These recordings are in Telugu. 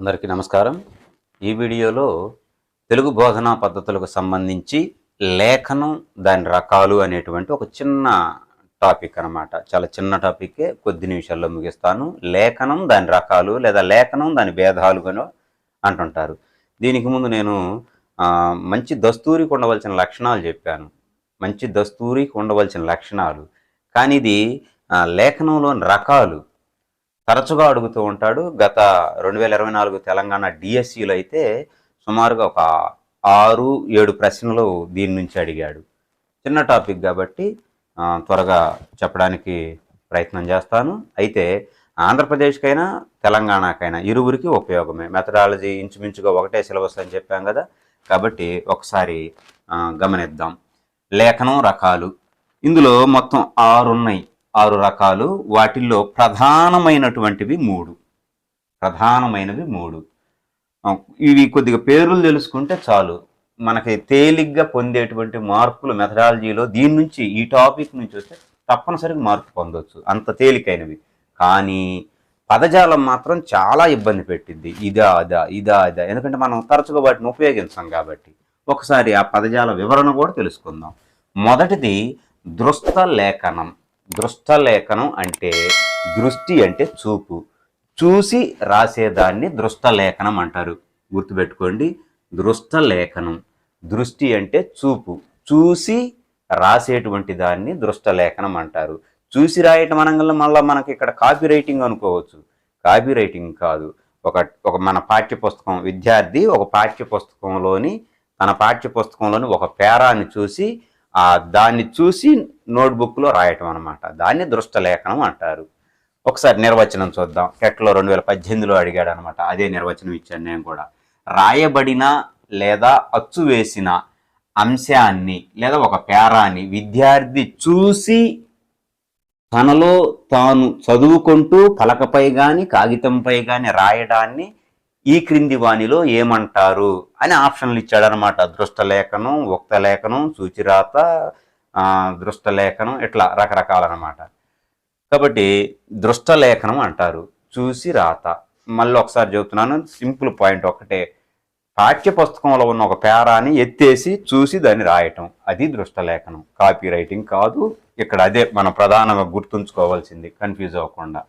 అందరికీ నమస్కారం. ఈ వీడియోలో తెలుగు బోధనా పద్ధతులకు సంబంధించి లేఖనం దాని రకాలు అనేటువంటి ఒక చిన్న టాపిక్ అన్నమాట. చాలా చిన్న టాపిక్కే కొద్ది నిమిషాల్లో ముగిస్తాను. లేఖనం దాని రకాలు లేదా లేఖనం దాని భేదాలు అని అంటుంటారు. దీనికి ముందు నేను మంచి దస్తూరికి ఉండవలసిన లక్షణాలు చెప్పాను. మంచి దస్తూరికి ఉండవలసిన లక్షణాలు. కానీ ఇది లేఖనంలోని రకాలు తరచుగా అడుగుతూ ఉంటాడు. గత రెండు వేల ఇరవై నాలుగు తెలంగాణ డిఎస్సిలో అయితే సుమారుగా ఒక ఆరు ఏడు ప్రశ్నలు దీని నుంచి అడిగాడు. చిన్న టాపిక్ కాబట్టి త్వరగా చెప్పడానికి ప్రయత్నం చేస్తాను. అయితే ఆంధ్రప్రదేశ్కైనా తెలంగాణకైనా ఇరువురికి ఉపయోగమే. మెథడాలజీ ఇంచుమించుగా ఒకటే సిలబస్ అని చెప్పాం కదా. కాబట్టి ఒకసారి గమనిద్దాం. లేఖనం రకాలు. ఇందులో మొత్తం ఆరు ఉన్నాయి ఆరు రకాలు. వాటిల్లో ప్రధానమైనటువంటివి మూడు. ప్రధానమైనవి మూడు. ఇవి కొద్దిగా పేర్లు తెలుసుకుంటే చాలు. మనకి తేలిగ్గా పొందేటువంటి మార్పులు మెథడాలజీలో దీని నుంచి ఈ టాపిక్ నుంచి వస్తే తప్పనిసరిగా మార్పు పొందవచ్చు అంత తేలికైనవి. కానీ పదజాలం మాత్రం చాలా ఇబ్బంది పెట్టింది ఇదా అదా ఇదా అదా ఎందుకంటే మనం తరచుగా వాటిని ఉపయోగించాం కాబట్టి. ఒకసారి ఆ పదజాల వివరణ కూడా తెలుసుకుందాం. మొదటిది దృష్ట లేఖనం. దృష్టలేఖనం అంటే దృష్టి అంటే చూపు. చూసి రాసేదాన్ని దృష్టలేఖనం అంటారు. గుర్తుపెట్టుకోండి దృష్టలేఖనం. దృష్టి అంటే చూపు. చూసి రాసేటువంటి దాన్ని దృష్టలేఖనం అంటారు. చూసి రాయటం అనగా మళ్ళీ మనకి ఇక్కడ కాపీ రైటింగ్ అనుకోవచ్చు. కాపీ రైటింగ్ కాదు. ఒక ఒక మన పాఠ్య పుస్తకం విద్యార్థి ఒక పాఠ్య పుస్తకంలోని తన పాఠ్య పుస్తకంలోని ఒక పేరాన్ని చూసి దాన్ని చూసి నోట్బుక్లో రాయటం అనమాట దాన్ని దృష్టలేఖనం అంటారు. ఒకసారి నిర్వచనం చూద్దాం. టెట్లో రెండు వేల పద్దెనిమిదిలో అడిగాడు అనమాట అదే నిర్వచనం ఇచ్చాను నేను కూడా. రాయబడిన లేదా అచ్చు వేసిన అంశాన్ని లేదా ఒక పేరాన్ని విద్యార్థి చూసి తనలో తాను చదువుకుంటూ పలకపై కానీ కాగితంపై కానీ రాయడాన్ని ఈ క్రింది వాణిలో ఏమంటారు అని ఆప్షన్లు ఇచ్చాడనమాట దృష్టలేఖనం ఉక్తలేఖనం సూచిరాత ఆ, దృష్టలేఖనం ఇట్లా రకరకాలన్నమాట. కాబట్టి దృష్టలేఖనం అంటారు చూసి రాత మళ్ళీ ఒకసారి చెబుతున్నాను సింపుల్ పాయింట్ ఒకటే. పాఠ్య పుస్తకంలో ఉన్న ఒక పేరాని ఎత్తేసి చూసి దాన్ని రాయటం అది దృష్టలేఖనం కాపీ రైటింగ్ కాదు ఇక్కడ అదే మనం ప్రధానంగా గుర్తుంచుకోవాల్సింది కన్ఫ్యూజ్ అవ్వకుండా.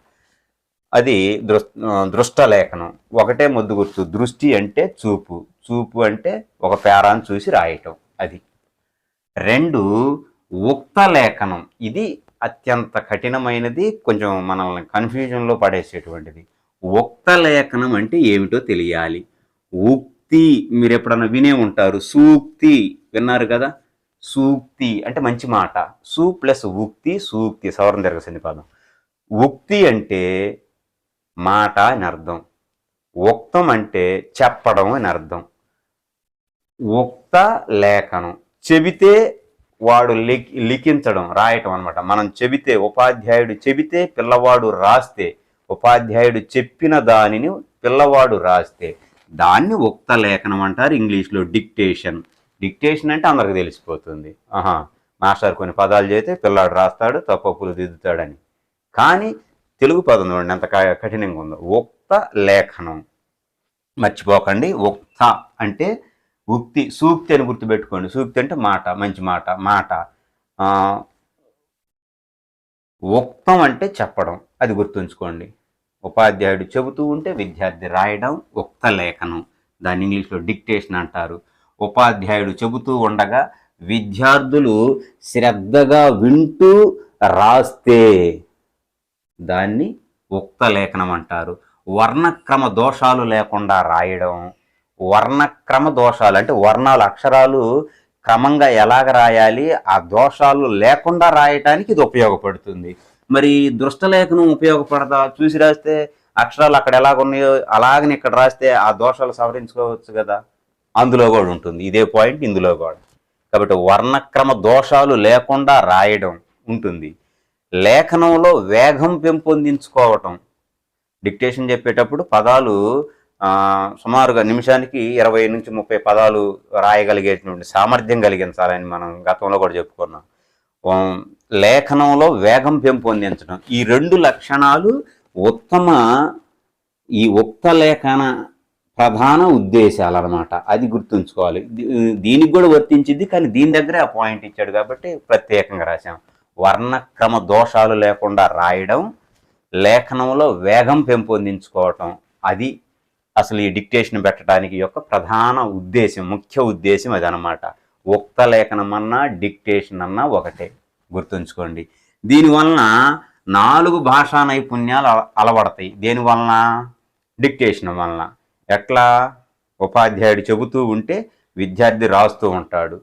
అది దృష్ట దృష్టలేఖనం ఒకటే ముద్దు గుర్తు దృష్టి అంటే చూపు. చూపు అంటే ఒక పేరాన్ని చూసి రాయటం అది. రెండు ఉక్త లేఖనం. ఇది అత్యంత కఠినమైనది కొంచెం మనల్ని కన్ఫ్యూజన్లో పడేసేటువంటిది. ఉక్త లేఖనం అంటే ఏమిటో తెలియాలి. ఉక్తి మీరు ఎప్పుడన్నా వినే ఉంటారు సూక్తి విన్నారు కదా? సూక్తి అంటే మంచి మాట. సూ ప్లస్ ఉక్తి సూక్తి. సవరణ జరగసింది పదం. ఉక్తి అంటే మాట అని అర్థం. ఉక్తం అంటే చెప్పడం అని అర్థం. ఉక్త లేఖనం. చెబితే వాడు లిఖించడం రాయటం అనమాట మనం చెబితే ఉపాధ్యాయుడు చెబితే పిల్లవాడు రాస్తే ఉపాధ్యాయుడు చెప్పిన దానిని పిల్లవాడు రాస్తే దాన్ని ఉక్త లేఖనం అంటారు ఇంగ్లీష్లో డిక్టేషన్. డిక్టేషన్ అంటే అందరికి తెలిసిపోతుంది. ఆహా మాస్టర్ కొన్ని పదాలు చేస్తే పిల్లాడు రాస్తాడు తప్పప్పులు దిద్దుతాడని. కానీ తెలుగు పదం చూడండి ఎంత కఠినంగా ఉందో. ఉక్త లేఖనం. మర్చిపోకండి ఉక్త అంటే ఉక్తి సూక్తి అని గుర్తుపెట్టుకోండి. సూక్తి అంటే మాట మంచి మాట మాట. ఉక్తం అంటే చెప్పడం అది గుర్తుంచుకోండి. ఉపాధ్యాయుడు చెబుతూ ఉంటే విద్యార్థి రాయడం ఉక్త లేఖనం. దాన్ని ఇంగ్లీష్లో డిక్టేషన్ అంటారు. ఉపాధ్యాయుడు చెబుతూ ఉండగా విద్యార్థులు శ్రద్ధగా వింటూ రాస్తే దాన్ని ఉక్త లేఖనం అంటారు. వర్ణక్రమ దోషాలు లేకుండా రాయడం వర్ణక్రమ దోషాలు అంటే వర్ణాలు అక్షరాలు క్రమంగా ఎలాగ రాయాలి ఆ దోషాలు లేకుండా రాయటానికి ఇది ఉపయోగపడుతుంది. మరి దృష్టలేఖనం ఉపయోగపడదా? చూసి రాస్తే అక్షరాలు అక్కడ ఎలాగ ఉన్నాయో అలాగని ఇక్కడ రాస్తే ఆ దోషాలు సవరించుకోవచ్చు కదా? అందులో కూడా ఉంటుంది. ఇదే పాయింట్ ఇందులో కూడా. కాబట్టి వర్ణక్రమ దోషాలు లేకుండా రాయడం ఉంటుంది. లేఖనంలో వేగం పెంపొందించుకోవటం. డిక్టేషన్ చెప్పేటప్పుడు పదాలు సుమారుగా నిమిషానికి ఇరవై నుంచి ముప్పై పదాలు రాయగలిగేటువంటి సామర్థ్యం కలిగించాలని మనం గతంలో కూడా చెప్పుకున్నాం. లేఖనంలో వేగం పెంపొందించడం. ఈ రెండు లక్షణాలు ఉత్తమ ఈ ఉక్త లేఖన ప్రధాన ఉద్దేశాలు అనమాట అది గుర్తుంచుకోవాలి. దీనికి కూడా వర్తించింది కానీ దీని దగ్గరే ఆ పాయింట్ ఇచ్చాడు కాబట్టి ప్రత్యేకంగా రాశాం. వర్ణక్రమ దోషాలు లేకుండా రాయడం లేఖనంలో వేగం పెంపొందించుకోవటం అది అసలు ఈ డిక్టేషన్ పెట్టడానికి యొక్క ప్రధాన ఉద్దేశం ముఖ్య ఉద్దేశం అది అనమాట ఉక్త లేఖనం అన్నా డిక్టేషన్ అన్నా ఒకటే గుర్తుంచుకోండి. దీనివలన నాలుగు భాషా నైపుణ్యాలు అల- అలవడతాయి. దేనివలన? డిక్టేషన్ వలన. ఎట్లా? ఉపాధ్యాయుడు చెబుతూ ఉంటే విద్యార్థి రాస్తూ ఉంటాడు.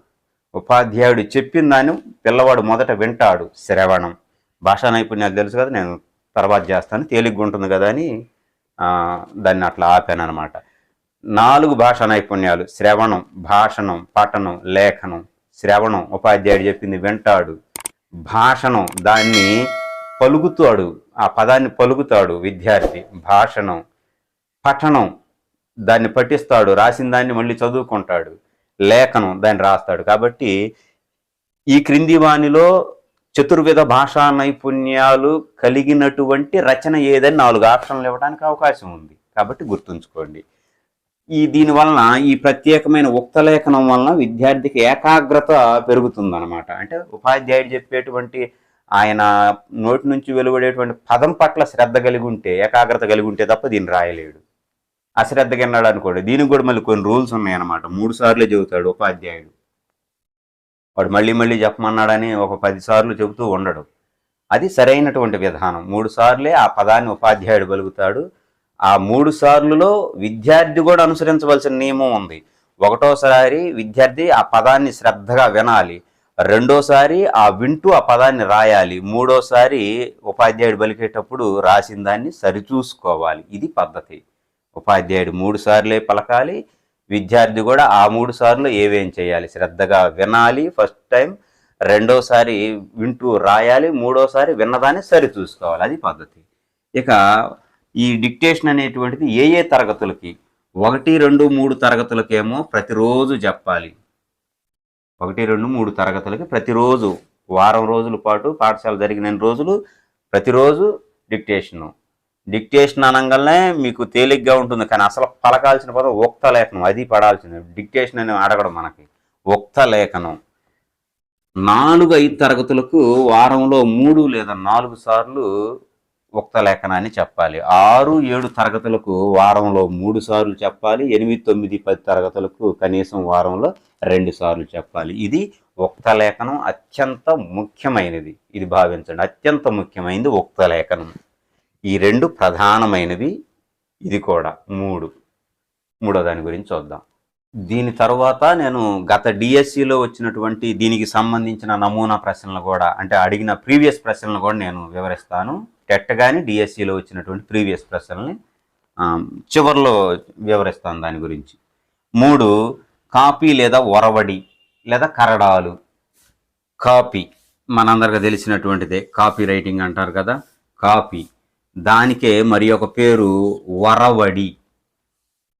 ఉపాధ్యాయుడు చెప్పిన దాన్ని పిల్లవాడు మొదట వింటాడు శ్రవణం. భాషా నైపుణ్యాలు తెలుసు కదా నేను తర్వాత చేస్తాను తేలిగ్గా ఉంటుంది కదా అని దాన్ని అట్లా ఆపాను అనమాట నాలుగు భాషా నైపుణ్యాలు శ్రవణం భాషణం పఠనం లేఖనం. శ్రవణం ఉపాధ్యాయుడు చెప్పింది వింటాడు. భాషణం దాన్ని పలుకుతాడు ఆ పదాన్ని పలుకుతాడు విద్యార్థి. భాషణం పఠనం దాన్ని పఠిస్తాడు రాసిన దాన్ని మళ్ళీ చదువుకుంటాడు. లేఖనం దాన్ని రాస్తాడు. కాబట్టి ఈ క్రింది వాణిలో చతుర్విధ భాషా నైపుణ్యాలు కలిగినటువంటి రచన ఏదని నాలుగు ఆప్షన్లు ఇవ్వడానికి అవకాశం ఉంది. కాబట్టి గుర్తుంచుకోండి. ఈ దీని వలన ఈ ప్రత్యేకమైన ఉక్త లేఖనం వలన విద్యార్థికి ఏకాగ్రత పెరుగుతుందన్నమాట. అంటే ఉపాధ్యాయుడు చెప్పేటువంటి ఆయన నోటి నుంచి వెలువడేటువంటి పదం పట్ల శ్రద్ధ కలిగి ఉంటే ఏకాగ్రత కలిగి ఉంటే తప్ప దీన్ని రాయలేడు. అశ్రద్ధగా విన్నాడు అనుకోండి. దీనికి కూడా మళ్ళీ కొన్ని రూల్స్ ఉన్నాయన్నమాట. మూడు సార్లు చెబుతాడు ఉపాధ్యాయుడు. వాడు మళ్ళీ మళ్ళీ చెప్పమన్నాడని ఒక పది సార్లు చెబుతూ ఉండడు. అది సరైనటువంటి విధానం. మూడు సార్లే ఆ పదాన్ని ఉపాధ్యాయుడు పలుకుతాడు. ఆ మూడు సార్లులో విద్యార్థి కూడా అనుసరించవలసిన నియమం ఉంది. ఒకటోసారి విద్యార్థి ఆ పదాన్ని శ్రద్ధగా వినాలి. రెండోసారి ఆ వింటూ ఆ పదాన్ని రాయాలి. మూడోసారి ఉపాధ్యాయుడు పలికేటప్పుడు రాసిన దాన్ని సరిచూసుకోవాలి. ఇది పద్ధతి. ఉపాధ్యాయుడు మూడు సార్లే పలకాలి విద్యార్థి కూడా ఆ మూడు సార్లు ఏవేం చేయాలి? శ్రద్ధగా వినాలి ఫస్ట్ టైం రెండోసారి వింటూ రాయాలి మూడోసారి విన్నదాన్ని సరి చూసుకోవాలి అది పద్ధతి. ఇక ఈ డిక్టేషన్ అనేటువంటిది ఏ ఏ తరగతులకి? ఒకటి రెండు మూడు తరగతులకేమో ప్రతిరోజు చెప్పాలి. ఒకటి రెండు మూడు తరగతులకి ప్రతిరోజు వారం రోజుల పాటు పాఠశాల జరిగిన రోజులు ప్రతిరోజు డిక్టేషను. డిక్టేషన్ అనగానే మీకు తేలిగ్గా ఉంటుంది కానీ అసలు పలకాల్సిన పదం ఉక్త లేఖనం అది పడాల్సింది. డిక్టేషన్ అని అడగడం మనకి. ఉక్త లేఖనం. నాలుగు ఐదు తరగతులకు వారంలో మూడు లేదా నాలుగు సార్లు ఉక్త లేఖనాన్ని చెప్పాలి. ఆరు ఏడు తరగతులకు వారంలో మూడు సార్లు చెప్పాలి. ఎనిమిది తొమ్మిది పది తరగతులకు కనీసం వారంలో రెండు సార్లు చెప్పాలి. ఇది ఉక్త లేఖనం అత్యంత ముఖ్యమైనది. ఇది భావించండి. అత్యంత ముఖ్యమైనది ఉక్త లేఖనం. ఈ రెండు ప్రధానమైనవి ఇది కూడా మూడు. మూడో దాని గురించి చూద్దాం. దీని తర్వాత నేను గత డిఎస్సిలో వచ్చినటువంటి దీనికి సంబంధించిన నమూనా ప్రశ్నలు కూడా అంటే అడిగిన ప్రీవియస్ ప్రశ్నలు కూడా నేను వివరిస్తాను. టెట్ కానీ డిఎస్సిలో వచ్చినటువంటి ప్రీవియస్ ప్రశ్నల్ని చివరిలో చివర్లో వివరిస్తాను దాని గురించి. మూడు కాపీ లేదా ఒరవడి లేదా కరడాలు. కాపీ. మనందరికీ తెలిసినటువంటిదే. కాపీ రైటింగ్ అంటారు కదా. కాపీ. దానికే మరి ఒక పేరు వరవడి.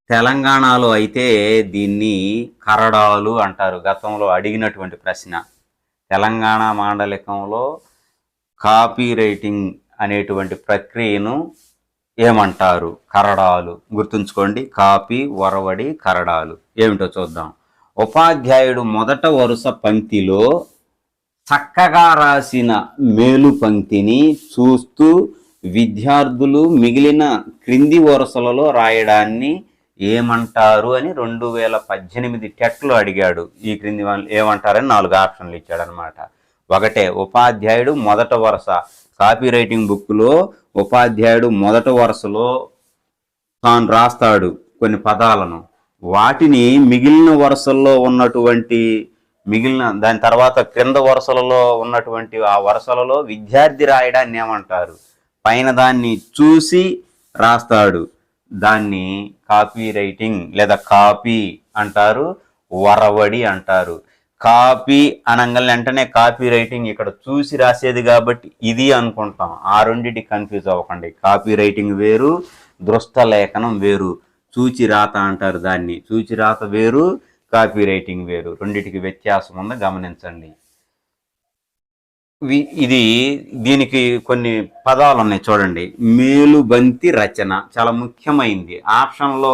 తెలంగాణలో అయితే దీన్ని కరడాలు అంటారు. గతంలో అడిగినటువంటి ప్రశ్న. తెలంగాణ మాండలికంలో కాపీ రైటింగ్ అనేటువంటి ప్రక్రియను ఏమంటారు? కరడాలు. గుర్తుంచుకోండి. కాపీ వరవడి కరడాలు. ఏమిటో చూద్దాం. ఉపాధ్యాయుడు మొదట వరుస పంక్తిలో చక్కగా రాసిన మేలు పంక్తిని చూస్తూ విద్యార్థులు మిగిలిన క్రింది వరుసలలో రాయడాన్ని ఏమంటారు అని రెండు వేల పద్దెనిమిది టెట్లో అడిగాడు. ఈ క్రింది ఏమంటారని నాలుగు ఆప్షన్లు ఇచ్చాడు అనమాట ఒకటే ఉపాధ్యాయుడు మొదట వరుస. కాపీ రైటింగ్ బుక్లో ఉపాధ్యాయుడు మొదట వరుసలో తాను రాస్తాడు కొన్ని పదాలను. వాటిని మిగిలిన వరుసల్లో ఉన్నటువంటి మిగిలిన దాని తర్వాత క్రింద వరుసలలో ఉన్నటువంటి ఆ వరుసలలో విద్యార్థి రాయడాన్ని ఏమంటారు? పైన దాన్ని చూసి రాస్తాడు. దాన్ని కాపీ రైటింగ్ లేదా కాపీ అంటారు వరవడి అంటారు. కాపీ అనగానే వెంటనే కాపీ రైటింగ్ ఇక్కడ చూసి రాసేది కాబట్టి ఇది అనుకుంటాం. ఆ రెండింటి కన్ఫ్యూజ్ అవ్వకండి. కాపీ రైటింగ్ వేరు దృష్ట లేఖనం వేరు. చూచి రాత అంటారు దాన్ని. చూచి రాత వేరు కాపీ రైటింగ్ వేరు. రెండిటికి వ్యత్యాసం ఉందో. గమనించండి. ఇది దీనికి కొన్ని పదాలు ఉన్నాయి చూడండి. మేలుబంతి రచన చాలా ముఖ్యమైనది ఆప్షన్లో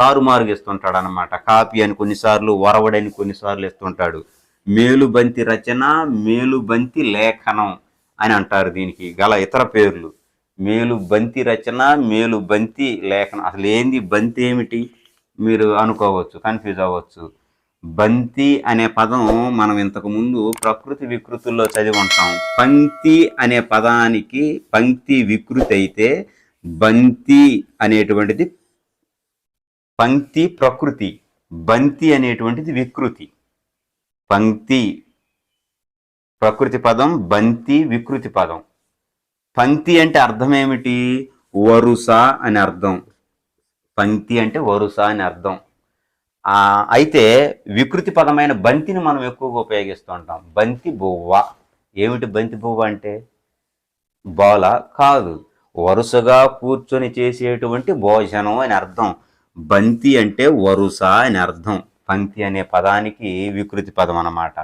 తారుమారుగా ఇస్తుంటాడు అనమాట కాపీ అని కొన్నిసార్లు వరవడని కొన్నిసార్లు ఇస్తుంటాడు మేలుబంతి రచన మేలుబంతి లేఖనం అని అంటారు దీనికి గల ఇతర పేర్లు. మేలుబంతి రచన మేలుబంతి లేఖనం. అసలు ఏంది బంతి ఏమిటి? మీరు అనుకోవచ్చు కన్ఫ్యూజ్ అవ్వచ్చు. బంతి అనే పదం మనం ఇంతకుముందు ప్రకృతి వికృతుల్లో చదివి ఉంటాం. పంక్తి అనే పదానికి పంక్తి వికృతి అయితే బంతి అనేటువంటిది పంక్తి ప్రకృతి బంతి అనేటువంటిది వికృతి. పంక్తి ప్రకృతి పదం బంతి వికృతి పదం. పంక్తి అంటే అర్థం ఏమిటి వరుస అని అర్థం. పంక్తి అంటే వరుస అని అర్థం. అయితే వికృతి పదమైన బంతిని మనం ఎక్కువగా ఉపయోగిస్తూ ఉంటాం. బంతి బువ్వ. ఏమిటి బంతి బువ్వ అంటే? బోల కాదు. వరుసగా కూర్చొని చేసేటువంటి భోజనం అని అర్థం. బంతి అంటే వరుస అని అర్థం. పంక్తి అనే పదానికి వికృతి పదం అన్నమాట.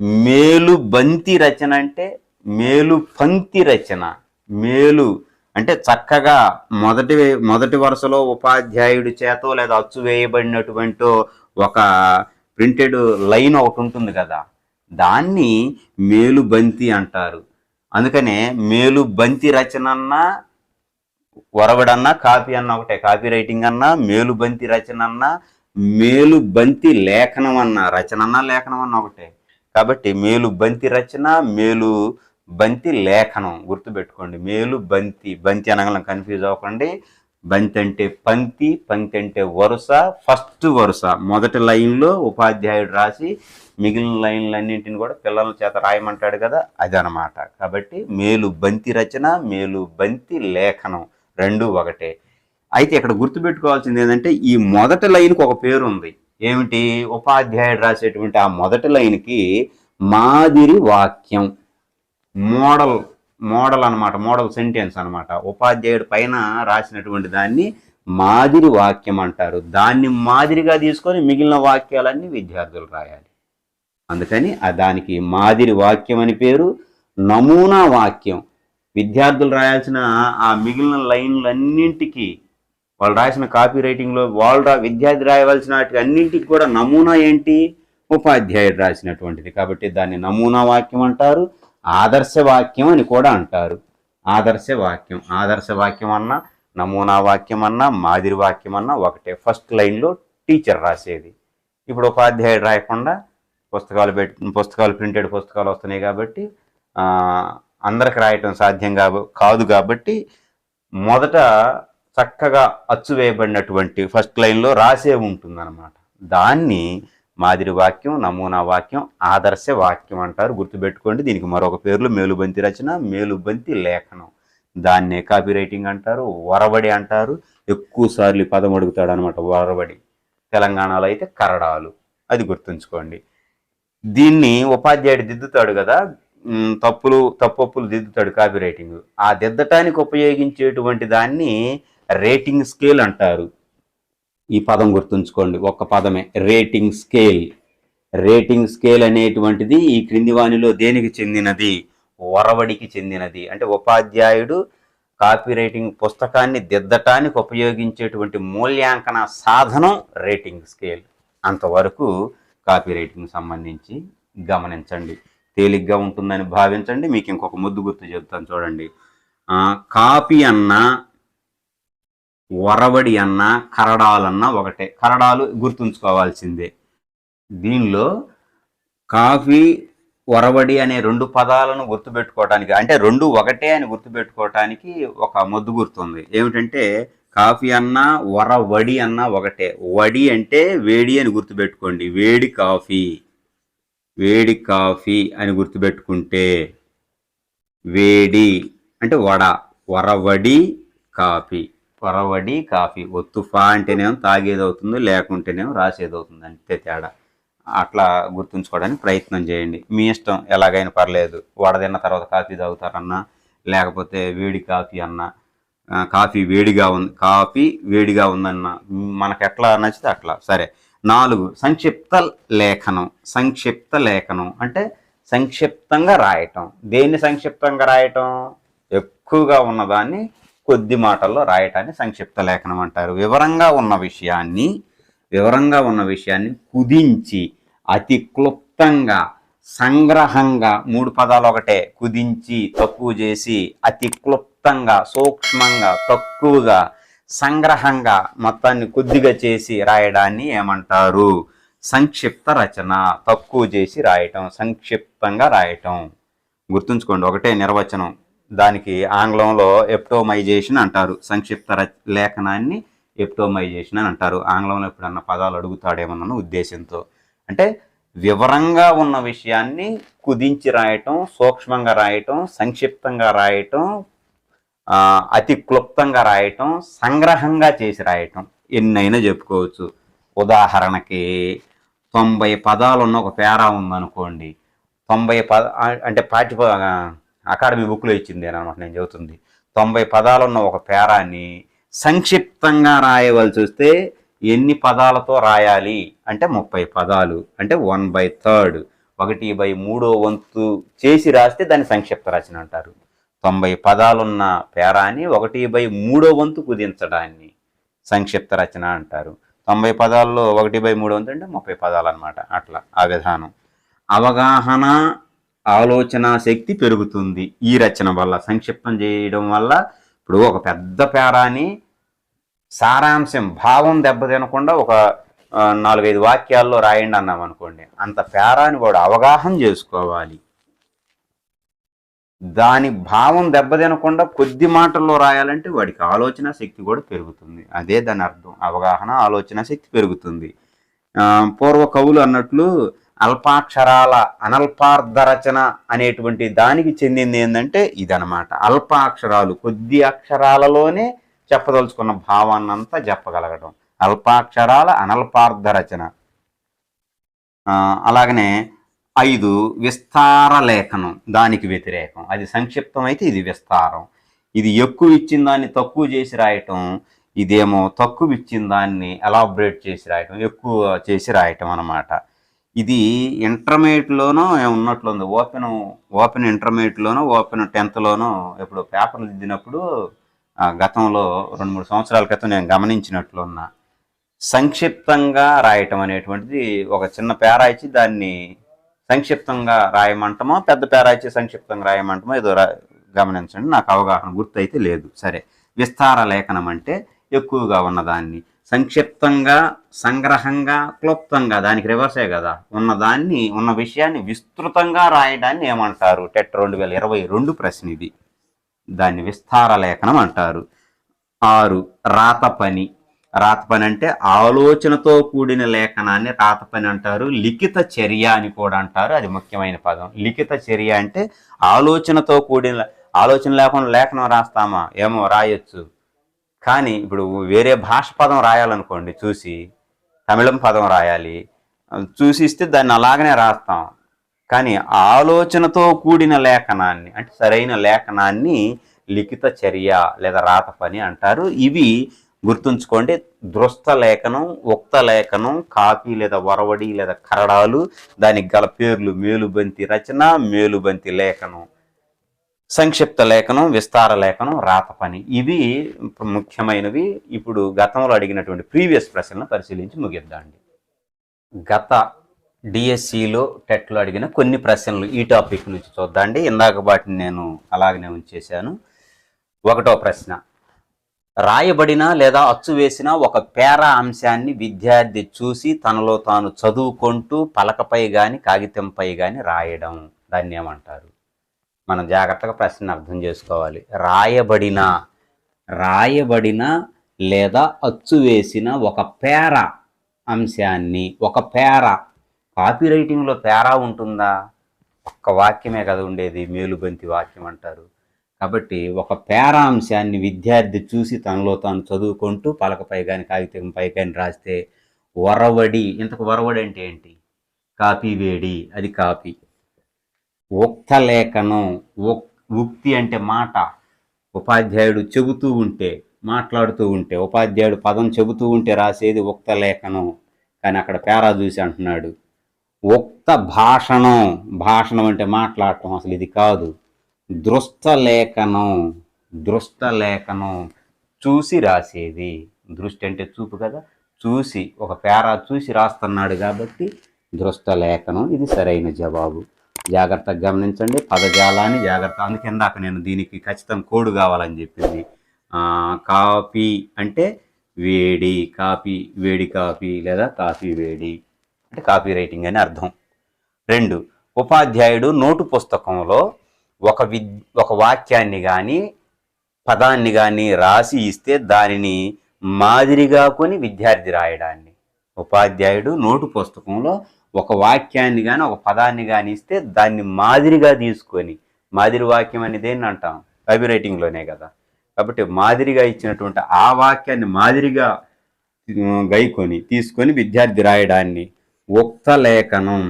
మేలు బంతి రచన అంటే మేలు పంక్తి రచన. మేలు అంటే చక్కగా మొదటి మొదటి వరుసలో ఉపాధ్యాయుడి చేతో లేదా అచ్చు వేయబడినటువంటి ఒక ప్రింటెడ్ లైన్ ఒకటి ఉంటుంది కదా దాన్ని మేలుబంతి అంటారు. అందుకనే మేలుబంతి రచన అన్నా వరవడన్నా కాపీ అన్న ఒకటే కాపీ రైటింగ్ అన్నా మేలుబంతి రచన అన్నా మేలుబంతి లేఖనం అన్నా రచన అన్నా లేఖనం అన్న ఒకటే. కాబట్టి మేలుబంతి రచన మేలు బంతి లేఖనం గుర్తుపెట్టుకోండి. మేలు బంతి బంతి అనగలం కన్ఫ్యూజ్ అవ్వకండి. బంతి అంటే పంక్తి పంక్తి అంటే వరుస ఫస్ట్ వరుస. మొదటి లైన్లో ఉపాధ్యాయుడు రాసి మిగిలిన లైన్లన్నింటిని కూడా పిల్లల చేత రాయమంటాడు కదా అదనమాట. కాబట్టి మేలు బంతి రచన మేలు బంతి లేఖనం రెండు ఒకటే. అయితే ఇక్కడ గుర్తుపెట్టుకోవాల్సింది ఏంటంటే ఈ మొదటి లైన్కి ఒక పేరు ఉంది. ఏమిటి? ఉపాధ్యాయుడు రాసేటువంటి ఆ మొదటి లైన్కి మాదిరి వాక్యం. మోడల్ మోడల్ అన్నమాట మోడల్ సెంటెన్స్ అన్నమాట. ఉపాధ్యాయుడు పైన రాసినటువంటి దాన్ని మాదిరి వాక్యం అంటారు. దాన్ని మాదిరిగా తీసుకొని మిగిలిన వాక్యాలన్నీ విద్యార్థులు రాయాలి. అందుకని ఆ దానికి మాదిరి వాక్యం అని పేరు నమూనా వాక్యం. విద్యార్థులు రాయాల్సిన ఆ మిగిలిన లైన్లన్నింటికి వాళ్ళు రాసిన కాపీ రైటింగ్లో వాళ్ళు రా విద్యార్థి రాయవలసిన వాటికి అన్నింటికి కూడా నమూనా ఏంటి? ఉపాధ్యాయుడు రాసినటువంటిది. కాబట్టి దాన్ని నమూనా వాక్యం అంటారు. ఆదర్శ వాక్యం అని కూడా అంటారు. ఆదర్శ వాక్యం ఆదర్శ వాక్యం అన్నా నమూనా వాక్యం అన్నా మాదిరి వాక్యం అన్నా ఒకటే. ఫస్ట్ లైన్లో టీచర్ రాసేది. ఇప్పుడు ఉపాధ్యాయుడు రాయకుండా పుస్తకాలు పెట్టి పుస్తకాలు ప్రింటెడ్ పుస్తకాలు వస్తున్నాయి కాబట్టి అందరికి రాయటం సాధ్యం కాబ కాదు కాబట్టి మొదట చక్కగా అచ్చు వేయబడినటువంటి ఫస్ట్ లైన్లో రాసే ఉంటుందన్నమాట. దాన్ని మాదిరి వాక్యం నమూనా వాక్యం ఆదర్శ వాక్యం అంటారు. గుర్తుపెట్టుకోండి దీనికి మరొక పేర్లు మేలుబంతి రచన మేలుబంతి లేఖనం. దాన్నే కాపీ రైటింగ్ అంటారు వరవడి అంటారు. ఎక్కువసార్లు పదం అడుగుతాడు అనమాట వరవడి. తెలంగాణలో అయితే కరడాలు. అది గుర్తుంచుకోండి. దీన్ని ఉపాధ్యాయుడు దిద్దుతాడు కదా తప్పులు తప్పప్పులు దిద్దుతాడు కాపీ రైటింగ్ ఆ దిద్దటానికి ఉపయోగించేటువంటి దాన్ని రేటింగ్ స్కేల్ అంటారు. ఈ పదం గుర్తుంచుకోండి. ఒక్క పదమే. Rating scale. రేటింగ్ స్కేల్ అనేటువంటిది ఈ క్రింది వాణిలో దేనికి చెందినది? వరవడికి చెందినది. అంటే ఉపాధ్యాయుడు కాపీ రైటింగ్ పుస్తకాన్ని దిద్దటానికి ఉపయోగించేటువంటి మూల్యాంకన సాధనం రేటింగ్ స్కేల్. అంతవరకు కాపీ రైటింగ్ సంబంధించి గమనించండి. తేలిగ్గా ఉంటుందని భావించండి. మీకు ఇంకొక ముద్దు గుర్తు చెప్తాను చూడండి. కాపీ అన్నా వరవడి అన్న కరడాలన్నా ఒకటే. కరడాలు గుర్తుంచుకోవాల్సిందే. దీనిలో కాఫీ వరవడి అనే రెండు పదాలను గుర్తుపెట్టుకోవటానికి అంటే రెండు ఒకటే అని గుర్తుపెట్టుకోవటానికి ఒక మొద్దు గుర్తుంది. ఏమిటంటే కాఫీ అన్న వరవడి అన్న ఒకటే. వడి అంటే వేడి అని గుర్తుపెట్టుకోండి. వేడి కాఫీ. వేడి కాఫీ అని గుర్తుపెట్టుకుంటే వేడి. అంటే వడ. వరవడి కాఫీ. కొరవడి కాఫీ ఒత్తుఫా అంటేనేమో తాగేది అవుతుంది లేకుంటేనేమో రాసేది అవుతుంది అంతే తేడా. అట్లా గుర్తుంచుకోవడానికి ప్రయత్నం చేయండి. మీ ఇష్టం ఎలాగైనా పర్లేదు. వడదిన్న తర్వాత కాఫీ తాగుతారన్నా లేకపోతే వేడి కాఫీ అన్నా కాఫీ వేడిగా ఉంది కాఫీ వేడిగా ఉందన్న మనకు ఎట్లా నచ్చితే అట్లా. సరే నాలుగు సంక్షిప్త లేఖనం సంక్షిప్త లేఖనం అంటే సంక్షిప్తంగా రాయటం. దేన్ని సంక్షిప్తంగా రాయటం? ఎక్కువగా ఉన్నదాన్ని కొద్ది మాటల్లో రాయటాన్ని సంక్షిప్త లేఖనం అంటారు. వివరంగా ఉన్న విషయాన్ని వివరంగా ఉన్న విషయాన్ని కుదించి అతి క్లుప్తంగా సంగ్రహంగా మూడు పదాలు ఒకటే కుదించి తక్కువ చేసి అతి క్లుప్తంగా సూక్ష్మంగా తక్కువగా సంగ్రహంగా మొత్తాన్ని కొద్దిగా చేసి రాయడాన్ని ఏమంటారు? సంక్షిప్త రచన తక్కువ చేసి రాయటం సంక్షిప్తంగా రాయటం. గుర్తుంచుకోండి ఒకటే నిర్వచనం. దానికి ఆంగ్లంలో ఎప్టోమైజేషన్ అంటారు. సంక్షిప్త లేఖనాన్ని ఎప్టోమైజేషన్ అని అంటారు. ఆంగ్లంలో ఎప్పుడన్నా పదాలు అడుగుతాడేమన్న ఉద్దేశంతో. అంటే వివరంగా ఉన్న విషయాన్ని కుదించి రాయటం సూక్ష్మంగా రాయటం సంక్షిప్తంగా రాయటం అతి క్లుప్తంగా రాయటం సంగ్రహంగా చేసి రాయటం ఎన్నైనా చెప్పుకోవచ్చు. ఉదాహరణకి తొంభై పదాలు ఉన్న ఒక పేరా ఉందనుకోండి. తొంభై పద అంటే పాఠ్య అకాడమీ బుక్లో ఇచ్చింది అనమాట నేను చెబుతుంది. తొంభై పదాలు ఉన్న ఒక పేరాన్ని సంక్షిప్తంగా రాయవలసి వస్తే ఎన్ని పదాలతో రాయాలి? అంటే ముప్పై పదాలు. అంటే వన్ బై థర్డ్. ఒకటి బై మూడో వంతు చేసి రాస్తే దాన్ని సంక్షిప్త రచన అంటారు. తొంభై పదాలున్న పేరాని ఒకటి బై మూడో వంతు కుదించడాన్ని సంక్షిప్త రచన అంటారు. తొంభై పదాల్లో ఒకటి బై మూడో వంతు అంటే ముప్పై పదాలు అనమాట అట్లా. ఆ విధానం. అవగాహన ఆలోచన శక్తి పెరుగుతుంది. ఈ రచన వల్ల సంక్షిప్తం చేయడం వల్ల ఇప్పుడు ఒక పెద్ద పేరాని సారాంశం భావం దెబ్బతినకుండా ఒక నాలుగైదు వాక్యాల్లో రాయండి అన్నాం అనుకోండి అంత పేరాని వాడు అవగాహన చేసుకోవాలి. దాని భావం దెబ్బతినకుండా కొద్ది మాటల్లో రాయాలంటే వాడికి ఆలోచన శక్తి కూడా పెరుగుతుంది. అదే దాని అర్థం. అవగాహన ఆలోచన శక్తి పెరుగుతుంది. పూర్వ కవులు అన్నట్లు అల్పాక్షరాల అనల్పార్థ రచన అనేటువంటి దానికి చెందింది ఏంటంటే ఇదనమాట అల్పాక్షరాలు కొద్ది అక్షరాలలోనే చెప్పదలుచుకున్న భావాన్నంతా చెప్పగలగడం అల్పాక్షరాల అనల్పార్థ రచన అలాగనే ఐదు విస్తార లేఖనం దానికి వ్యతిరేకం. అది సంక్షిప్తం అయితే ఇది విస్తారం. ఇది ఎక్కువ ఇచ్చిన దాన్ని తక్కువ చేసి రాయటం ఇదేమో తక్కువ ఇచ్చిన దాన్ని ఎలాబరేట్ చేసి రాయటం ఎక్కువ చేసి రాయటం అన్నమాట. ఇది ఇంటర్మీడియట్లోనో ఉన్నట్లుంది. ఓపెన్ ఓపెన్ ఇంటర్మీడియట్లోనో ఓపెన్ టెన్త్లోనో ఇప్పుడు పేపర్లు దిద్దినప్పుడు ఆ, గతంలో రెండు మూడు సంవత్సరాల క్రితం నేను గమనించినట్లున్నా. సంక్షిప్తంగా రాయటం అనేటువంటిది ఒక చిన్న పేరా ఇచ్చి దాన్ని సంక్షిప్తంగా రాయమంటమో పెద్ద పేరా ఇచ్చి సంక్షిప్తంగా రాయమంటమో ఏదో గమనించండి. నాకు అవగాహన గుర్తయితే లేదు. సరే. విస్తార లేఖనం అంటే ఎక్కువగా ఉన్నదాన్ని. సంక్షిప్తంగా సంగ్రహంగా క్లుప్తంగా దానికి రివర్సే కదా? ఉన్నదాన్ని ఉన్న విషయాన్ని విస్తృతంగా రాయడాన్ని ఏమంటారు? టెట్ రెండు వేల ఇరవై రెండు ప్రశ్న ఇది దాన్ని విస్తార లేఖనం అంటారు. ఆరు రాత పని. రాత పని అంటే ఆలోచనతో కూడిన లేఖనాన్ని రాత పని అంటారు. లిఖిత చర్య అని కూడా అంటారు. అది ముఖ్యమైన పదం. లిఖిత చర్య అంటే ఆలోచనతో కూడిన ఆలోచన లేకుండా లేఖనం రాస్తామా? ఏమో రాయొచ్చు. కానీ ఇప్పుడు వేరే భాష పదం రాయాలనుకోండి చూసి తమిళం పదం రాయాలి చూసిస్తే దాన్ని అలాగనే రాస్తాం. కానీ ఆలోచనతో కూడిన లేఖనాన్ని అంటే సరైన లేఖనాన్ని లిఖిత చర్య లేదా రాత పని అంటారు. ఇవి గుర్తుంచుకోండి దృష్ట లేఖనం ఉక్త లేఖనం కాపీ లేదా వరవడి లేదా కరడాలు దానికి గల పేర్లు మేలుబంతి రచన మేలుబంతి లేఖనం. సంక్షిప్త లేఖనం విస్తార లేఖనం రాత పని. ఇవి ముఖ్యమైనవి. ఇప్పుడు గతంలో అడిగినటువంటి ప్రీవియస్ ప్రశ్నలను పరిశీలించి ముగిద్దాండి గత డిఎస్సిలో టెట్లో అడిగిన కొన్ని ప్రశ్నలు ఈ టాపిక్ నుంచి చూద్దాండి ఇందాక వాటిని నేను అలాగనే ఉంచేశాను. ఒకటో ప్రశ్న. రాయబడిన లేదా అచ్చు వేసిన ఒక పేరా అంశాన్ని విద్యార్థి చూసి తనలో తాను చదువుకుంటూ పలకపై కానీ కాగితంపై కానీ రాయడం. దాన్ని ఏమంటారు? మనం జాగ్రత్తగా ప్రశ్న అర్థం చేసుకోవాలి. రాయబడిన రాయబడిన లేదా అచ్చు వేసిన ఒక పేర అంశాన్ని ఒక పేర. కాపీ రైటింగ్లో పేరా ఉంటుందా? ఒక్క వాక్యమే కదా ఉండేది మేలుబంతి వాక్యం అంటారు. కాబట్టి ఒక పేరా అంశాన్ని విద్యార్థి చూసి తనలో తాను చదువుకుంటూ పలకపై కానీ కాగితంపై కానీ రాస్తే వరవడి ఇంతకు వరవడి అంటే ఏంటి? కాపీ వేడి అది కాపీ. ఉక్త లేఖనం ఉక్తి అంటే మాట. ఉపాధ్యాయుడు చెబుతూ ఉంటే మాట్లాడుతూ ఉంటే ఉపాధ్యాయుడు పదం చెబుతూ ఉంటే రాసేది ఉక్త లేఖనం. కానీ అక్కడ పేరా చూసి అంటున్నాడు. ఉక్త భాషణం భాషణం అంటే మాట్లాడటం అసలు ఇది కాదు. దృష్ట లేఖనం దృష్ట లేఖనం. చూసి రాసేది. దృష్టి అంటే చూపు కదా. చూసి ఒక పేరా చూసి రాస్తున్నాడు కాబట్టి దృష్ట లేఖనం ఇది సరైన జవాబు. జాగ్రత్తగా గమనించండి. పదజాలాన్ని జాగ్రత్త. అందుకే ఇందాక నేను దీనికి ఖచ్చితంగా కోడ్ కావాలని చెప్పింది. కాఫీ అంటే వేడి కాఫీ వేడి కాఫీ లేదా కాఫీ వేడి అంటే కాపీ రైటింగ్ అని అర్థం. రెండు ఉపాధ్యాయుడు నోటు పుస్తకంలో ఒక వి ఒక వాక్యాన్ని కానీ పదాన్ని కానీ రాసి ఇస్తే దానిని మాదిరిగా కొని విద్యార్థి రాయడాన్ని. ఉపాధ్యాయుడు నోటు పుస్తకంలో ఒక వాక్యాన్ని కానీ ఒక పదాన్ని కానీ ఇస్తే దాన్ని మాదిరిగా తీసుకొని మాదిరి వాక్యం అనేది ఏంటి అంటాం? కవి రైటింగ్లోనే కదా. కాబట్టి మాదిరిగా ఇచ్చినటువంటి ఆ వాక్యాన్ని మాదిరిగా గైకొని తీసుకొని విద్యార్థి రాయడాన్ని ఉక్త లేఖనం.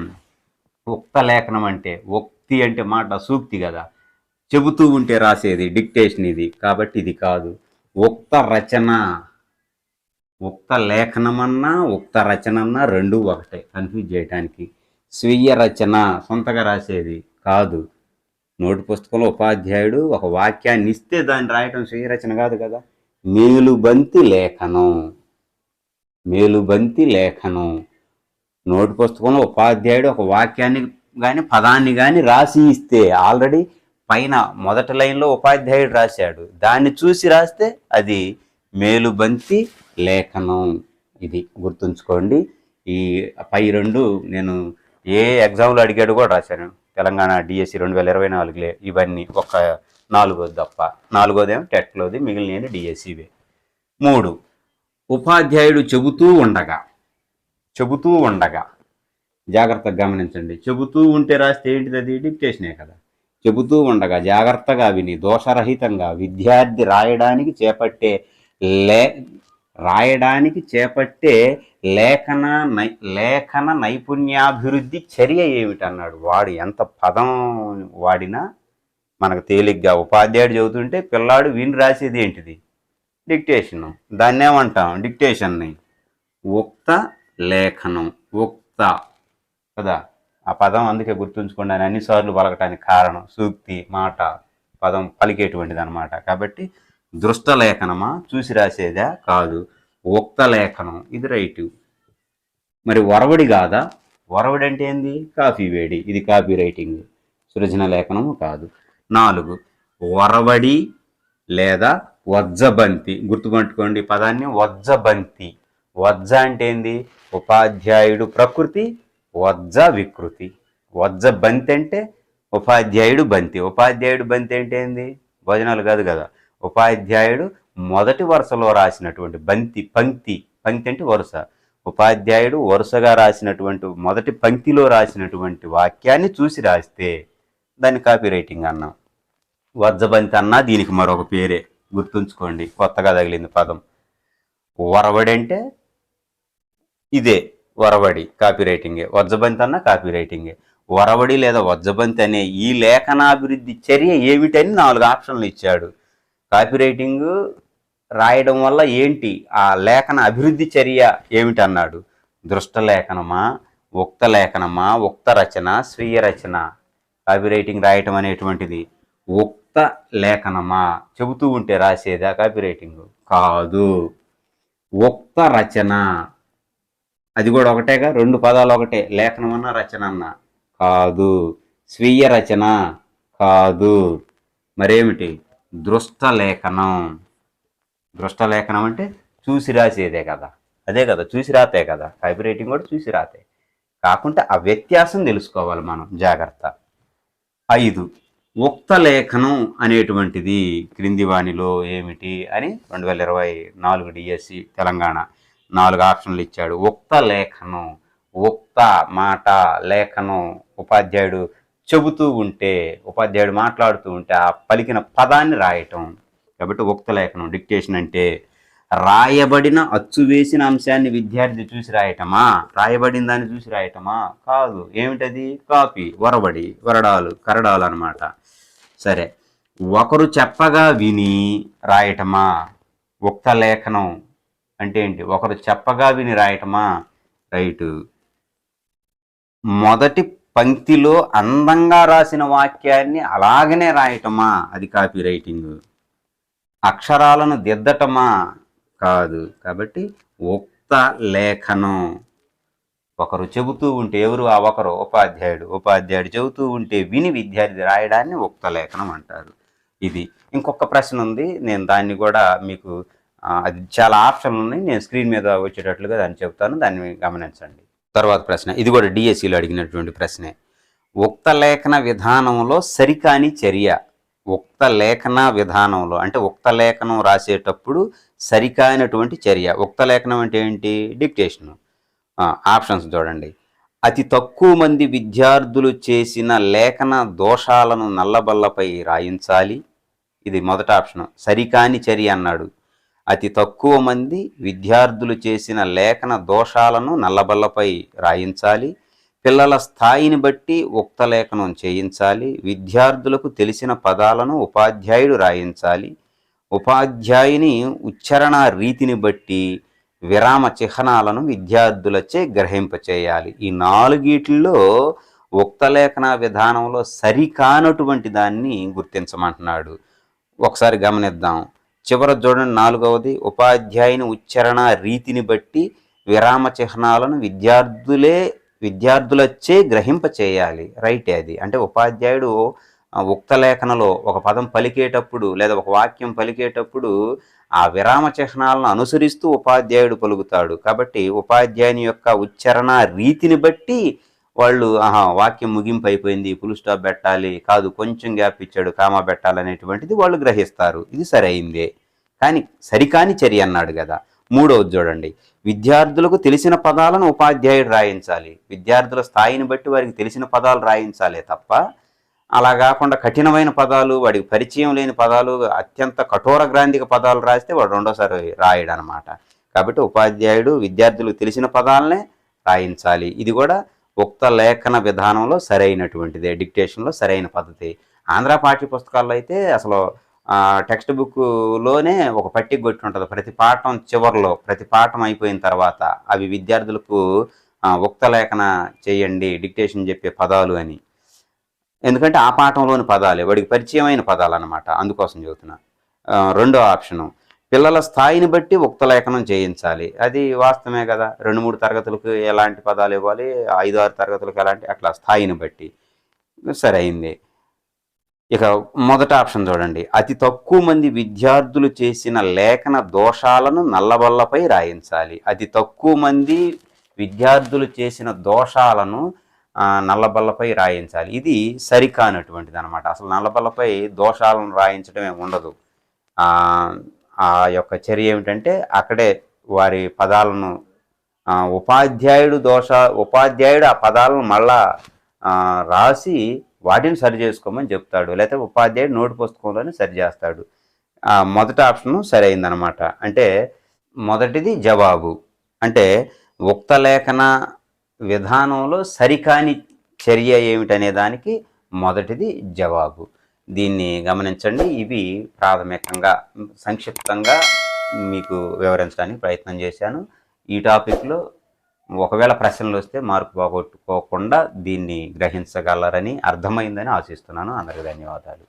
ఉక్త లేఖనం అంటే ఉక్తి అంటే మాట సూక్తి కదా. చెబుతూ ఉంటే రాసేది డిక్టేషన్ ఇది. కాబట్టి ఇది కాదు. ఉక్త రచన. ఉక్త లేఖనమన్నా ఉక్త రచనన్నా రెండు ఒకటే కన్ఫ్యూజ్ చేయడానికి స్వీయ రచన సొంతగా రాసేది కాదు. నోటు పుస్తకంలో ఉపాధ్యాయుడు ఒక వాక్యాన్ని ఇస్తే దాన్ని రాయటం స్వీయ రచన కాదు కదా. మేలుబంతి లేఖనం. మేలుబంతి లేఖనం. నోటు పుస్తకంలో ఉపాధ్యాయుడు ఒక వాక్యాన్ని కానీ పదాన్ని కానీ రాసి ఇస్తే ఆల్రెడీ పైన మొదటి లైన్లో ఉపాధ్యాయుడు రాశాడు. దాన్ని చూసి రాస్తే అది మేలుబంతి లేఖనం ఇది గుర్తుంచుకోండి. ఈ పై రెండు నేను ఏ ఎగ్జామ్లో అడిగాడు కూడా రాశాను. తెలంగాణ డిఎస్సి రెండు వేల ఇరవై నాలుగులే ఇవన్నీ ఒక నాలుగోది తప్ప నాలుగోదేమో టెట్లోది మిగిలిన డిఎస్సివే. మూడు ఉపాధ్యాయుడు చెబుతూ ఉండగా. చెబుతూ ఉండగా. జాగ్రత్తగా గమనించండి. చెబుతూ ఉంటే రాస్తే ఏంటిది అది? డిక్టేషనే కదా. చెబుతూ ఉండగా జాగ్రత్తగా విని దోషరహితంగా విద్యార్థి రాయడానికి చేపట్టే లే రాయడానికి చేపట్టే లేఖన నై లేఖన నైపుణ్యాభివృద్ధి చర్య ఏమిటన్నాడు. వాడు ఎంత పదం వాడినా మనకు తేలిగ్గా ఉపాధ్యాయుడు చదువుతుంటే పిల్లాడు విని రాసేది ఏంటిది? డిక్టేషన్. దాన్ని ఏమంటాం డిక్టేషన్ని. ఉక్త లేఖనం. ఉక్త. కదా? ఆ పదం అందుకే గుర్తుంచుకోండి అని అన్నిసార్లు పలకటానికి కారణం సూక్తి మాట. పదం పలికేటువంటిది అనమాట కాబట్టి దృష్ట లేఖనమా చూసి రాసేదా? కాదు. ఉక్త లేఖనం. ఇది రైటు. మరి వరవడి కాదా వరవడి అంటే ఏంది? కాఫీ వేడి. ఇది కాపీ రైటింగ్. సృజన లేఖనము కాదు. నాలుగు. వరవడి లేదా వజ్జబంతి. గుర్తుపెట్టుకోండి పదాన్ని. వజ్జబంతి. వజ్జ అంటే ఏంది? ఉపాధ్యాయుడు ప్రకృతి వజ్జ వికృతి. వజ్జ బంతి అంటే ఉపాధ్యాయుడు బంతి. ఉపాధ్యాయుడు బంతి అంటే ఏంది? భోజనాలు కాదు కదా. ఉపాధ్యాయుడు మొదటి వరుసలో రాసినటువంటి బంతి పంక్తి పంక్తి అంటే వరుస. ఉపాధ్యాయుడు వరుసగా రాసినటువంటి మొదటి పంక్తిలో రాసినటువంటి వాక్యాన్ని చూసి రాస్తే దాన్ని కాపీ రైటింగ్ అన్నాం. వజ్జబంతి అన్నా దీనికి మరొక పేరే. గుర్తుంచుకోండి కొత్తగా తగిలింది పదం. వరవడి అంటే ఇదే వరవడి కాపీ రైటింగే. వజ్జబంతి అన్నా కాపీ రైటింగే. వరవడి లేదా వజ్జబంతి అనే ఈ లేఖనాభివృద్ధి చర్య ఏమిటని నాలుగు ఆప్షన్లు ఇచ్చాడు. కాపీ రైటింగ్ రాయడం వల్ల ఏంటి? ఆ లేఖన అభివృద్ధి చర్య ఏమిటన్నాడు? దృష్ట లేఖనమా? ఉక్త లేఖనమా? ఉక్త రచన? స్వీయ రచన? కాపీ రైటింగ్ రాయటం అనేటువంటిది ఉక్త లేఖనమా? చెబుతూ ఉంటే రాసేదా కాపీ రైటింగ్ కాదు. ఉక్త రచన. అది కూడా ఒకటేగా? రెండు పదాలు ఒకటే. లేఖనం అన్న రచన అన్న కాదు. స్వీయ రచన. కాదు. మరేమిటి? దృష్టలేఖనం. దృష్టలేఖనం అంటే చూసి రాసేదే కదా. అదే కదా చూసి రాతే కదా. టైప్ రైటింగ్ కూడా చూసి రాతే. కాకుంటే ఆ వ్యత్యాసం తెలుసుకోవాలి మనం జాగ్రత్త. ఐదు ఉక్త లేఖనం అనేటువంటిది క్రింది వాణిలో ఏమిటి అని రెండు వేల ఇరవై నాలుగు డిఎస్సి తెలంగాణ నాలుగు ఆప్షన్లు ఇచ్చాడు. ఉక్త లేఖనం ఉక్త మాట లేఖనం ఉపాధ్యాయుడు చెబుతూ ఉంటే ఉపాధ్యాయుడు మాట్లాడుతూ ఉంటే ఆ పలికిన పదాన్ని రాయటం. కాబట్టి ఉక్త లేఖనం డిక్టేషన్ అంటే రాయబడిన అచ్చు వేసిన అంశాన్ని విద్యార్థి చూసి రాయటమా? రాయబడిన దాన్ని చూసి రాయటమా? కాదు. ఏమిటది? కాపీ వరబడి వరడాలు కరడాలు అనమాట సరే. ఒకరు చెప్పగా విని రాయటమా? ఉక్త లేఖనం అంటే ఏంటి? ఒకరు చెప్పగా విని రాయటమా? రైటు. మొదటి పంక్తిలో అందంగా రాసిన వాక్యాన్ని అలాగనే రాయటమా? అది కాపీ రైటింగ్ అక్షరాలను దిద్దటమా? కాదు. కాబట్టి ఉక్త లేఖనం. ఒకరు చెబుతూ ఉంటే ఎవరు? ఆ ఒకరు ఉపాధ్యాయుడు. ఉపాధ్యాయుడు చెబుతూ ఉంటే విని విద్యార్థి రాయడాన్ని ఉక్త లేఖనం అంటారు. ఇది ఇంకొక ప్రశ్న ఉంది. నేను దాన్ని కూడా మీకు అది చాలా ఆప్షన్లు ఉన్నాయి. నేను స్క్రీన్ మీద వచ్చేటట్లుగా దాన్ని చెబుతాను. దాన్ని గమనించండి. తర్వాత ప్రశ్న. ఇది కూడా డిఎస్సిలో అడిగినటువంటి ప్రశ్నే. ఉక్త లేఖన విధానంలో సరికాని చర్య. ఉక్త లేఖన విధానంలో అంటే ఉక్త లేఖనం రాసేటప్పుడు సరికానటువంటి చర్య. ఉక్త లేఖనం అంటే ఏంటి? డిక్టేషన్. ఆప్షన్స్ చూడండి. అతి తక్కువ మంది విద్యార్థులు చేసిన లేఖన దోషాలను నల్లబల్లపై రాయించాలి. ఇది మొదటి ఆప్షన్. సరికాని చర్య అన్నాడు. అతి తక్కువ మంది విద్యార్థులు చేసిన లేఖన దోషాలను నల్లబల్లపై రాయించాలి. పిల్లల స్థాయిని బట్టి ఉక్త లేఖనం చేయించాలి. విద్యార్థులకు తెలిసిన పదాలను ఉపాధ్యాయుడు రాయించాలి. ఉపాధ్యాయుని ఉచ్చారణ రీతిని బట్టి విరామ చిహ్నాలను విద్యార్థులచే గ్రహింపచేయాలి. ఈ నాలుగిట్లో ఉక్త లేఖన విధానంలో సరికానటువంటి దాన్ని గుర్తించమంటున్నాడు. ఒకసారి గమనిద్దాం. చివర చూడండి నాలుగవది ఉపాధ్యాయుని ఉచ్చారణ రీతిని బట్టి విరామ చిహ్నాలను విద్యార్థులే విద్యార్థులచ్చే గ్రహింప చేయాలి. రైట్ అది. అంటే ఉపాధ్యాయుడు ఉక్త లేఖనలో ఒక పదం పలికేటప్పుడు లేదా ఒక వాక్యం పలికేటప్పుడు ఆ విరామ చిహ్నాలను అనుసరిస్తూ ఉపాధ్యాయుడు పలుకుతాడు. కాబట్టి ఉపాధ్యాయుని యొక్క ఉచ్చారణ రీతిని బట్టి వాళ్ళు ఆహా వాక్యం ముగింపు అయిపోయింది ఫుల్ స్టాప్ పెట్టాలి కాదు కొంచెం గ్యాప్ ఇచ్చాడు కామా పెట్టాలనేటువంటిది వాళ్ళు గ్రహిస్తారు. ఇది సరైందే. కానీ సరికాని చర్య అన్నాడు కదా. మూడవది చూడండి. విద్యార్థులకు తెలిసిన పదాలను ఉపాధ్యాయుడు రాయించాలి. విద్యార్థుల స్థాయిని బట్టి వారికి తెలిసిన పదాలు రాయించాలే తప్ప అలా కాకుండా కఠినమైన పదాలు వాడికి పరిచయం లేని పదాలు అత్యంత కఠోర గ్రాంధిక పదాలు రాస్తే వాడు రెండోసారి రాయడనమాట. కాబట్టి ఉపాధ్యాయుడు విద్యార్థులకు తెలిసిన పదాలనే రాయించాలి. ఇది కూడా ఉక్త లేఖన విధానంలో సరైనటువంటిదే డిక్టేషన్లో సరైన పద్ధతి. ఆంధ్ర పాఠ్య పుస్తకాల్లో అయితే అసలు టెక్స్ట్ బుక్లోనే ఒక పట్టి కొట్టి ఉంటుంది ప్రతి పాఠం చివరిలో ప్రతి పాఠం అయిపోయిన తర్వాత అవి విద్యార్థులకు ఉక్త లేఖన చేయండి డిక్టేషన్ చెప్పే పదాలు అని. ఎందుకంటే ఆ పాఠంలోని పదాలే వాడికి పరిచయమైన పదాలు అనమాట అందుకోసం చెబుతున్నా. రెండో ఆప్షను. పిల్లల స్థాయిని బట్టి ఉక్తలేఖనం చేయించాలి. అది వాస్తవమే కదా. రెండు మూడు తరగతులకు ఎలాంటి పదాలు ఇవ్వాలి? ఐదు ఆరు తరగతులకు ఎలాంటి అట్లా స్థాయిని బట్టి. సరే అయింది ఇక మొదట ఆప్షన్ చూడండి. అతి తక్కువ మంది విద్యార్థులు చేసిన లేఖన దోషాలను నల్లబల్లపై రాయించాలి. అతి తక్కువ మంది విద్యార్థులు చేసిన దోషాలను నల్లబల్లపై రాయించాలి. ఇది సరికానటువంటిది అనమాట అసలు నల్లబల్లపై దోషాలను రాయించడం ఉండదు. ఆ, యొక్క చర్య ఏమిటంటే అక్కడే వారి పదాలను ఉపాధ్యాయుడు దోష ఉపాధ్యాయుడు ఆ పదాలను మళ్ళా రాసి వాటిని సరి చేసుకోమని చెప్తాడు. లేకపోతే ఉపాధ్యాయుడు నోటు పుస్తకంలోనే సరి చేస్తాడు. ఆ, మొదటి ఆప్షను సరైందనమాట. అంటే మొదటిది జవాబు. అంటే ఉక్త లేఖన విధానంలో సరికాని చర్య ఏమిటనే దానికి మొదటిది జవాబు. దీన్ని గమనించండి. ఇవి ప్రాథమికంగా సంక్షిప్తంగా మీకు వివరించడానికి ప్రయత్నం చేశాను. ఈ టాపిక్లో ఒకవేళ ప్రశ్నలు వస్తే మార్పు పోగొట్టుకోకుండా దీన్ని గ్రహించగలరని అర్థమైందని ఆశిస్తున్నాను. అందరికీ ధన్యవాదాలు.